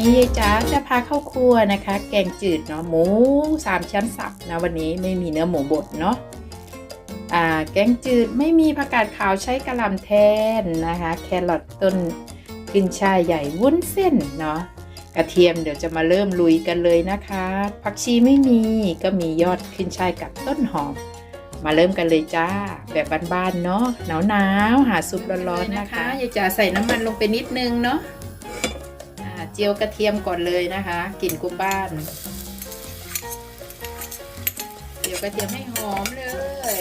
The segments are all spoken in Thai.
วันนี้ยายจ๋าจะพาเข้าครัวนะคะ แกงจืดเนาะหมูสามชั้นสับนะวันนี้ไม่มีเนื้อหมูบดเนาะอ่าแกงจืดไม่มีผักกาดขาวใช้กระหล่ำแทนนะคะ แครอทต้นขึ้นช่ายใหญ่วุ้นเส้นเนาะกระเทียมเดี๋ยวจะมาเริ่มลุยกันเลยนะคะผักชีไม่มีก็มียอดขึ้นช่ายกับต้นหอม มาเริ่มกันเลยจ้า แบบบ้านๆเนาะหนาวๆหาซุปร้อนๆนะคะยายจ๋าใส่น้ำมันลงไปนิดนึงเนาะ เจียวกระเทียมก่อนเลยนะคะกลิ่นกุมบ้านเจียวกระเทียมให้หอมเลย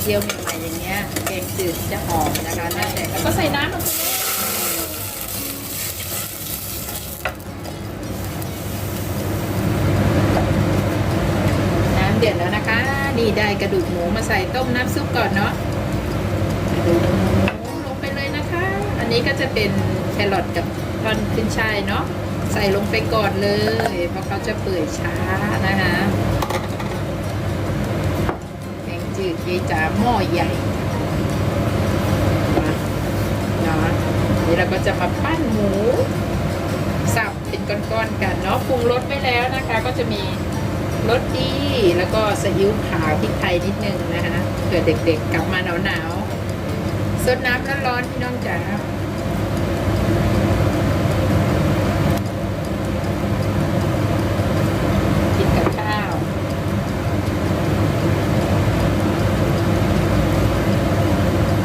เจียวใหม่ๆอย่างเงี้ยแกงจืดจะหอมนะคะน่าแต่แล้วก็ใส่น้ำลงไปเลยน้ำเดือดแล้วนะคะ นี่ได้ กระดูกหมูมาใส่ต้มน้ำซุปก่อนเนาะกระดูกหมูลงไปเลยนะคะ อันนี้ก็จะเป็นแครอทกับท่อนขึ้นช่ายเนาะใส่ลงไปก่อนเลย เพราะเขาจะเปื่อยช้านะคะแกงจืดยายจ๋าหม้อใหญ่มาเนาะนี่เราก็จะมาปั้นหมูสับเป็นก้อนๆกันเนาะปรุงรสไว้แล้วนะคะ ก็จะมี รสดีแล้วก็ซีอิ๊วขาวพริกไทยนิดนึงนะคะเผื่อเด็กๆกลับมาหนาวๆซดน้ำร้อนๆพี่น้องจ๋ากินกับข้าว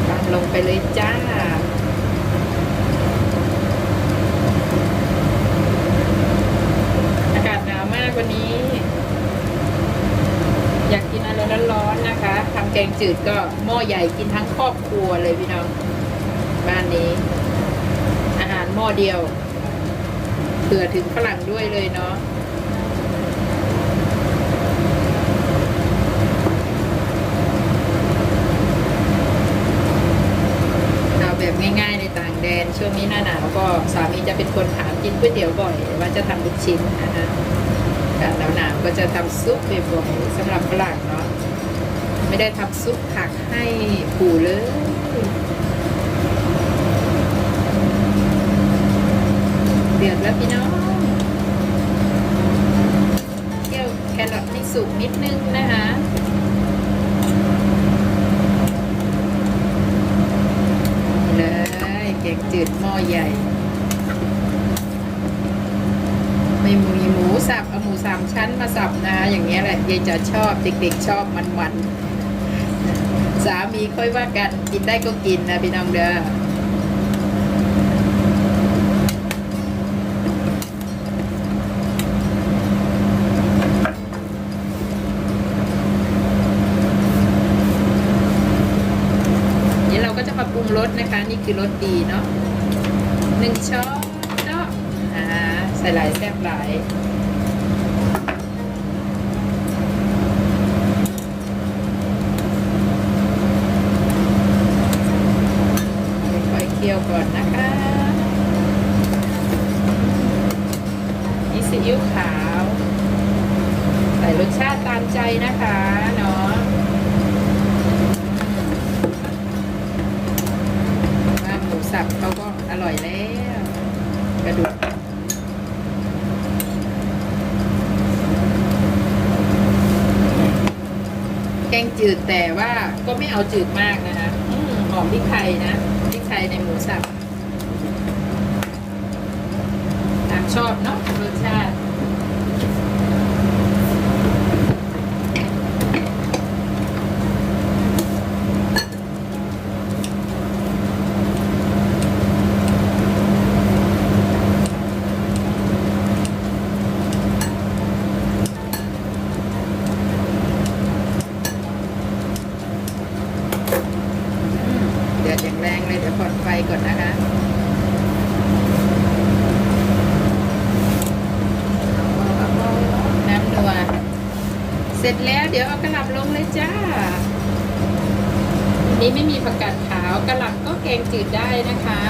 ปั้นลงไปเลยจ้า อากาศหนาวมากวันนี้ อยากกินอะไรร้อนๆนะคะทำ แกงจืดก็หม้อใหญ่กินทั้งครอบครัวเลยพี่น้อง บ้านนี้ อาหารหม้อเดียวเผื่อถึงฝรั่งด้วยเลยเนาะเอาแบบง่ายๆในต่างแดน ช่วงนี้หน้าหนาวก็สามีจะเป็นคนถามกินก๋วยเตี๋ยวบ่อย ว่าจะทำลูกชิ้นนะคะการหนาวๆก็จะทำซุปบ่อยๆสำหรับฝรั่งเนาะ ไม่ได้ทำซุปผักให้ปู่เลยเดือดแล้วพี่น้องเคี่ยวแครอทให้สุกนิดนึงนะคะเลยแกงจืดหม้อใหญ่ ไม่มีหมูสับเอาหมูสามชั้นมาสับนะ อย่างเงี้ยแหละยายจะชอบเด็กๆชอบมันๆ สามีค่อยว่ากันกินได้ก็กินนะพี่น้องเด้อนี่เราก็จะมาปรุงรสนะคะ นี่คือรสดีเนาะหนึ่งช้อนเนาะอ่าใส่หลายแซ่บหลายค่อยๆเคี่ยว ก่อนนะคะนี่ซีอิ๊วขาว ใส่รสชาติตามใจนะคะเนาะว่าหมูสับเขาก็อร่อยแล้ว กระดูกแกงจืดแต่ว่าก็ไม่เอาจืดมากนะ ของพริกไทยนะพริกไทยในหมูสับตามชอบเนาะรสชาติ เสร็จแล้วเดี๋ยวเอากระหล่ำลงเลยจ้า นี้ไม่มีผักกาดขาวกระหล่ำก็แกงจืดได้นะคะ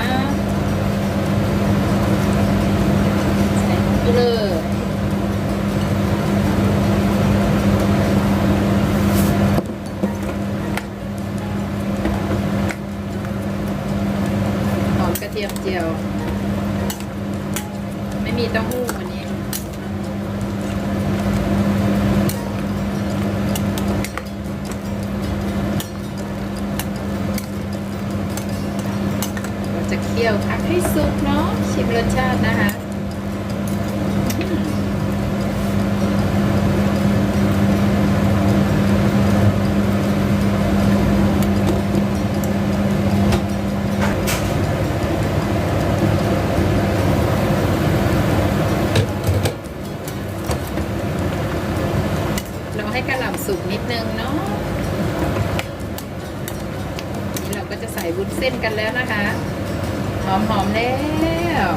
ใส่เกลืหอมกระเทียมเจียว ไม่มีเต้าหู้วันนี้ สุกเนาะชิมรสชาตินะคะเราให้กระหล่ำสุกนิดนึงเนาะนี่เราก็จะใส่วุ้นเส้นกันแล้วนะคะ หอมหอมแล้ว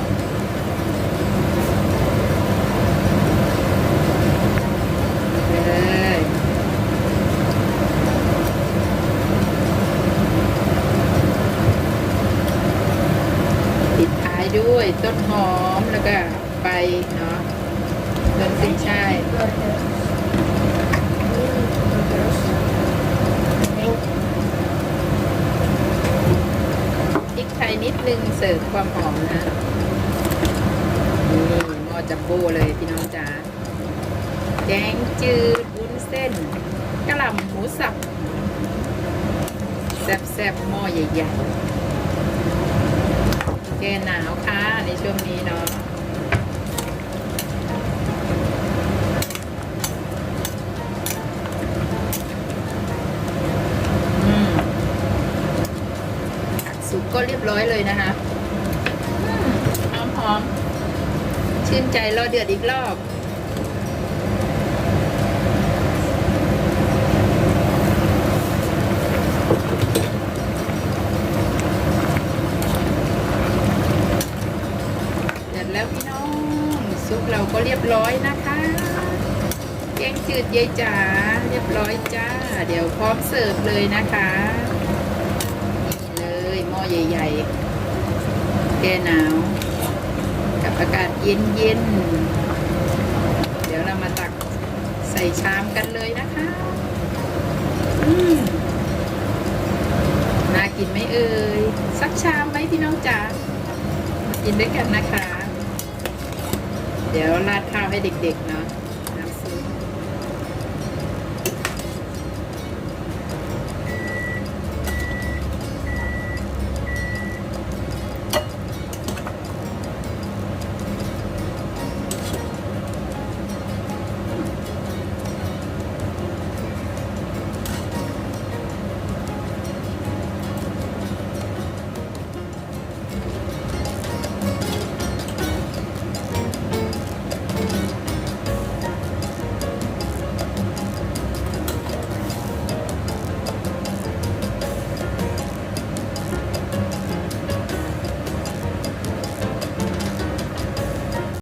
ไปเลยปิดท้ายด้วยต้นหอมแล้วก็ใบเนาะต้นสิงช่าย พริกไทยนิดนึงเสิ ร์ฟความหอมนะนี่หม้อจัมโบ้เลยพี่น้องจ๋าแกงจืดวุ้นเส้นกะหล่ำหมูสับแซ่บๆหม้อใหญ่ๆแกหนาวค่ะในช่วงนี้เนาะอืมผักสุกก็เรียบร้อยเลยนะคะ หอม ชื่นใจรอเดือดอีกรอบเดือดแล้วพี่น้อง ซุปเราก็เรียบร้อยนะคะแกงจืดยายจ๋าเรียบร้อยจ้า เดี๋ยวพร้อมเสิร์ฟเลยนะคะนี่เลยหม้อใหญ่ ๆ แกหนาว กับอากาศเย็นๆเดี๋ยวเรามาตักใส่ชามกันเลยนะคะอืมน่ากินไหมเอ่ยสักชามไหมพี่น้องจ๋ามากินด้วยกันนะคะ เดี๋ยวราดข้าวให้เด็กๆเนาะ